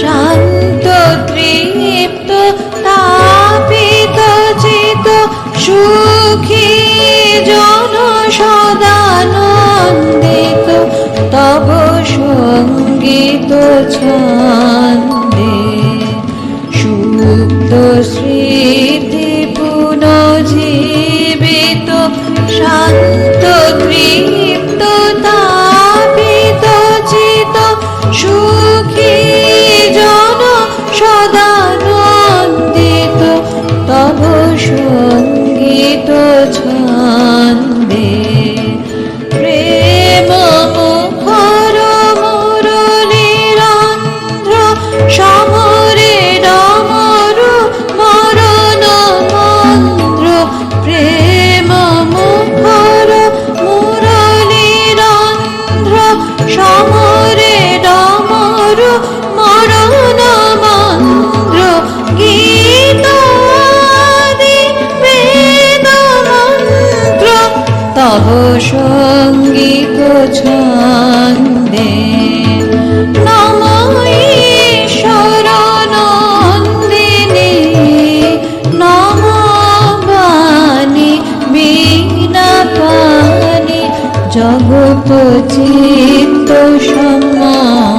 শান্ত তৃপ্ত তাপিত চিত সুখী জন সদানন্দিত তব সংগীত ছন্দে। সুপ্ত স্মৃতি পুনজীবিত শান্ত সংগীত ছন্দে। জগত চিত্ত সমাহিনী